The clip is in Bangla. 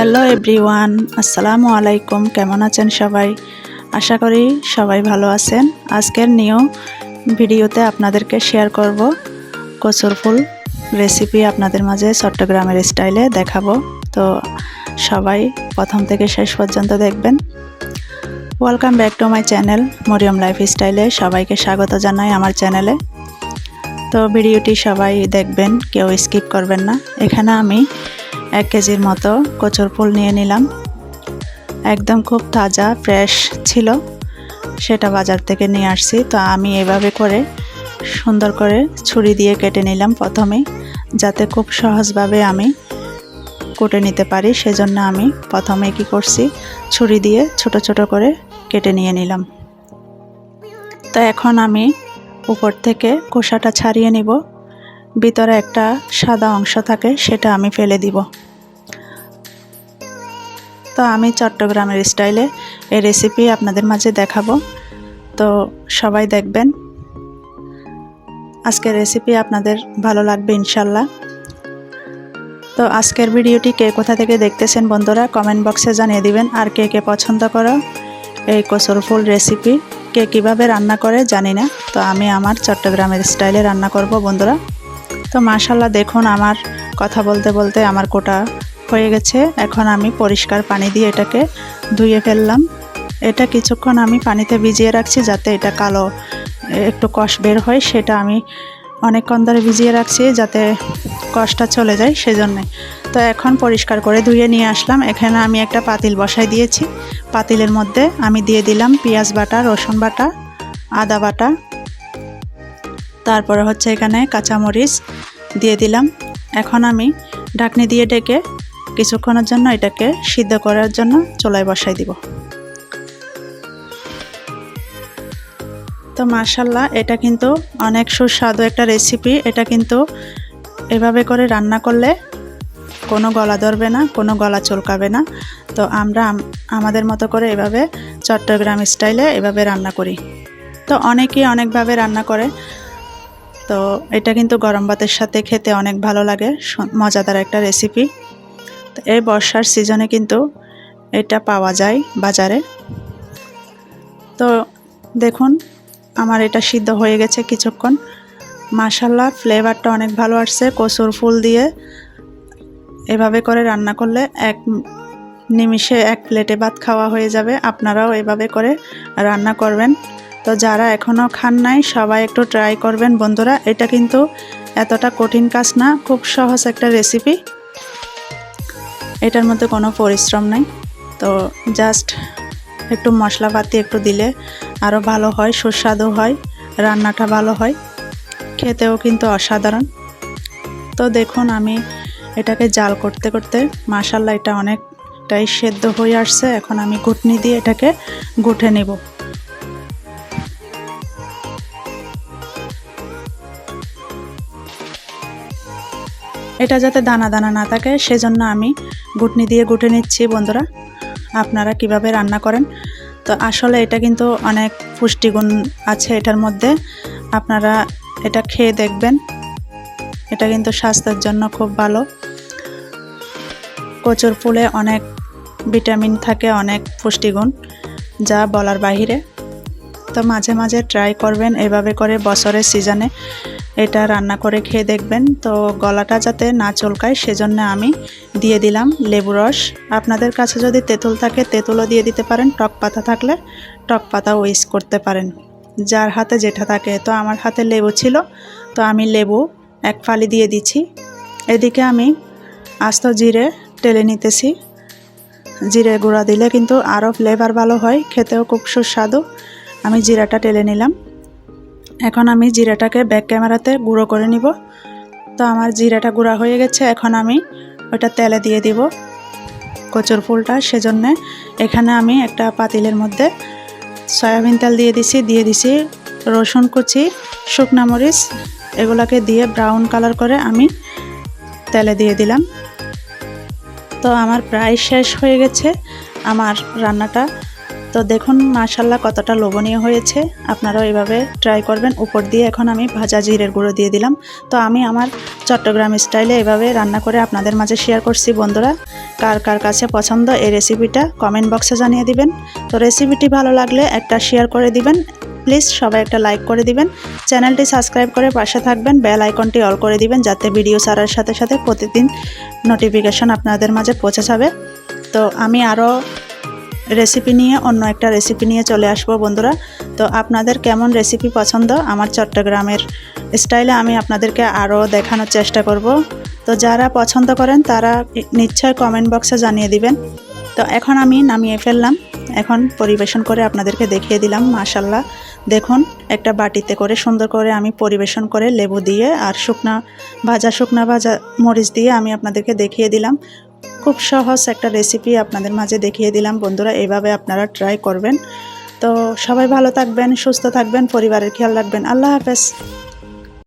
হ্যালো এভরিওয়ান, আসসালামু আলাইকুম, কেমন আছেন সবাই? আশা করি সবাই ভালো আছেন। আজকের নিউ ভিডিওতে আপনাদেরকে শেয়ার করব কচুর ফুল রেসিপি আপনাদের মাঝে চট্টগ্রামের স্টাইলে দেখাবো। তো সবাই প্রথম থেকে শেষ পর্যন্ত দেখবেন। Welcome back to my channel Mariyam life স্টাইলে সবাইকে স্বাগত জানাই আমার চ্যানেলে তো ভিডিওটি সবাই দেখবেন, কেউ স্কিপ করবেন না। এখানে আমি এক কেজির মতো কচুর ফুল নিয়ে নিলাম। একদম খুব তাজা ফ্রেশ ছিল। সেটা বাজার থেকে নিয়ে আসছি। তো আমি এভাবে করে সুন্দর করে ছুরি দিয়ে কেটে নিলাম প্রথমে, যাতে খুব সহজভাবে আমি কুটে নিতে পারি। সেজন্য আমি প্রথমে কি করছি, ছুরি দিয়ে ছোট ছোট করে কেটে নিয়ে নিলাম। তো এখন আমি উপর থেকে খোসাটা ছাড়িয়ে নিব। ভিতরে একটা সাদা অংশ থাকে, সেটা আমি ফেলে দিব। তো আমি চট্টগ্রামের স্টাইলে এই রেসিপি আপনাদের মাঝে দেখাবো। তো সবাই দেখবেন। আজকের রেসিপি আপনাদের ভালো লাগবে ইনশাল্লাহ। তো আজকের ভিডিওটি কে কোথা থেকে দেখতেছেন বন্ধুরা কমেন্ট বক্সে জানিয়ে দিবেন। আর কে কে পছন্দ করো এই কচুর ফুল রেসিপি কে কীভাবে রান্না করে জানি না। তো আমি আমার চট্টগ্রামের স্টাইলে রান্না করব বন্ধুরা। তো মাশাল্লাহ দেখুন আমার কথা বলতে বলতে আমার কোটা হয়ে গেছে। এখন আমি পরিষ্কার পানি দিয়ে এটাকে ধুয়ে ফেললাম। এটা কিছুক্ষণ আমি পানিতে ভিজিয়ে রাখছি যাতে এটা কালো একটু কষ বের হয়, সেটা আমি অনেকক্ষণ ধরে ভিজিয়ে রাখছি যাতে কষটা চলে যায় সেজন্যে। তো এখন পরিষ্কার করে ধুয়ে নিয়ে আসলাম। এখানে আমি একটা পাতিল বসাই দিয়েছি। পাতিলের মধ্যে আমি দিয়ে দিলাম পেঁয়াজ বাটা, রসুন বাটা, আদা বাটা তারপরে হচ্ছে এখানে কাঁচামরিচ দিয়ে দিলাম। এখন আমি ঢাকনি দিয়ে ডেকে কিছুক্ষণের জন্য এটাকে সিদ্ধ করার জন্য চুলায় বসাই দিব। তো মার্শাল্লাহ এটা কিন্তু অনেক সুস্বাদু একটা রেসিপি। এটা কিন্তু এভাবে করে রান্না করলে কোনো গলা ধরবে না, কোনো গলা চলকাবে না। তো আমরা আমাদের মতো করে এভাবে চট্টগ্রাম স্টাইলে এভাবে রান্না করি। তো অনেকেই অনেকভাবে রান্না করে। তো এটা কিন্তু গরম ভাতের সাথে খেতে অনেক ভালো লাগে মজাদার একটা রেসিপি তো এই বর্ষার সিজনে কিন্তু এটা পাওয়া যায় বাজারে। তো দেখুন, আমার এটা সিদ্ধ হয়ে গেছে কিছুক্ষণ। মাসাল্লাহ ফ্লেভারটা অনেক ভালো আসছে কসুর ফুল দিয়ে। এভাবে করে রান্না করলে এক নিমিষে এক প্লেটে ভাত খাওয়া হয়ে যাবে। আপনারাও এভাবে করে রান্না করবেন। তো যারা এখনও খান নাই, সবাই একটু ট্রাই করবেন বন্ধুরা। এটা কিন্তু এতটা কঠিন কাজ না, খুব সহজ একটা রেসিপি এটার মধ্যে কোনো পরিশ্রম নেই। তো জাস্ট একটু মশলাপাতি একটু দিলে আরও ভালো হয়, সুস্বাদু হয়, রান্নাটা ভালো হয়। খেতেও কিন্তু অসাধারণ। তো দেখুন, আমি এটাকে জাল করতে করতে মাসাল্লা এটা অনেকটাই সেদ্ধ হয়ে আসছে। এখন আমি ঘুটনি দিয়ে এটাকে গুঠে নেব। এটা যাতে দানা দানা না থাকে, সেজন্য আমি গুটনি দিয়ে গুটে নিচ্ছি বন্ধুরা। আপনারা কীভাবে রান্না করেন? তো আসলে এটা কিন্তু অনেক পুষ্টিগুণ আছে এটার মধ্যে। আপনারা এটা খেয়ে দেখবেন। এটা কিন্তু স্বাস্থ্যের জন্য খুব ভালো। কচুর ফুলে অনেক ভিটামিন থাকে, অনেক পুষ্টিগুণ, যা বলার বাহিরে। তো মাঝে মাঝে ট্রাই করবেন এভাবে করে বছরের সিজনে। এটা রান্না করে খেয়ে দেখবেন। তো গলাটা যাতে না চলকায় সেজন্য আমি দিয়ে দিলাম লেবু রস। আপনাদের কাছে যদি তেঁতুল থাকে, তেঁতুলও দিয়ে দিতে পারেন। টক পাতা থাকলে টক পাতাও ইউজ করতে পারেন। যার হাতে যেটা থাকে। তো আমার হাতে লেবু ছিল। তো আমি লেবু এক ফালি দিয়ে দিচ্ছি। এদিকে আমি আস্ত জিরে টেলে নিতেছি। জিরে গুঁড়া দিলে কিন্তু আরও ফ্লেভার ভালো হয়। খেতেও খুব সুস্বাদু। আমি জিরাটা টেলে নিলাম। এখন আমি জিরাটাকে ব্যাক ক্যামেরাতে গুঁড়ো করে নিব। তো আমার জিরাটা গুঁড়া হয়ে গেছে, এখন আমি ওটা তেলে দিয়ে দিব কচুর ফুলটা। সেজন্যে এখানে আমি একটা পাতিলের মধ্যে সয়াবিন তেল দিয়ে দিছি দিয়ে দিছি রসুন কুচি, শুকনা মরিচ, এগুলাকে দিয়ে ব্রাউন কালার করে আমি তেলে দিয়ে দিলাম। তো আমার প্রায় শেষ হয়ে গেছে আমার রান্নাটা। তো দেখুন মাশাল্লাহ কতটা লোভনীয় হয়েছে। আপনারাও এভাবে ট্রাই করবেন। উপর দিয়ে এখন আমি ভাজা জিরের গুঁড়ো দিয়ে দিলাম। তো আমি আমার চট্টগ্রাম স্টাইলে এভাবে রান্না করে আপনাদের মাঝে শেয়ার করছি, বন্ধুরা। কার কার কাছে পছন্দ এই রেসিপিটা কমেন্ট বক্সে জানিয়ে দিবেন। তো রেসিপিটি ভালো লাগলে একটা শেয়ার করে দিবেন। প্লিজ সবাই একটা লাইক করে দিবেন। চ্যানেলটি সাবস্ক্রাইব করে পাশে থাকবেন। বেল আইকনটি অল করে দিবেন, যাতে ভিডিও ছাড়ার সাথে সাথে প্রতিদিন নোটিফিকেশন আপনাদের মাঝে পৌঁছে যাবে। তো আমি আরও রেসিপি নিয়ে, অন্য একটা রেসিপি নিয়ে চলে আসব বন্ধুরা। তো আপনাদের কেমন রেসিপি পছন্দ? আমার চট্টগ্রামের স্টাইলে আমি আপনাদেরকে আরও দেখানোর চেষ্টা করব। তো যারা পছন্দ করেন, তারা নিশ্চয় কমেন্ট বক্সে জানিয়ে দিবেন। তো এখন আমি নামিয়ে ফেললাম। এখন পরিবেশন করে আপনাদেরকে দেখিয়ে দিলাম মাশাল্লাহ দেখুন, একটা বাটিতে করে সুন্দর করে আমি পরিবেশন করে লেবু দিয়ে আর শুকনা, ভাজা শুকনা ভাজা মরিচ দিয়ে আমি আপনাদেরকে দেখিয়ে দিলাম। খুব সহজ একটা রেসিপি আপনাদের মাঝে দেখিয়ে দিলাম। বন্ধুরা, এভাবে আপনারা ট্রাই করবেন। তো সবাই ভালো থাকবেন, সুস্থ থাকবেন, পরিবারের খেয়াল রাখবেন। আল্লাহ হাফেজ।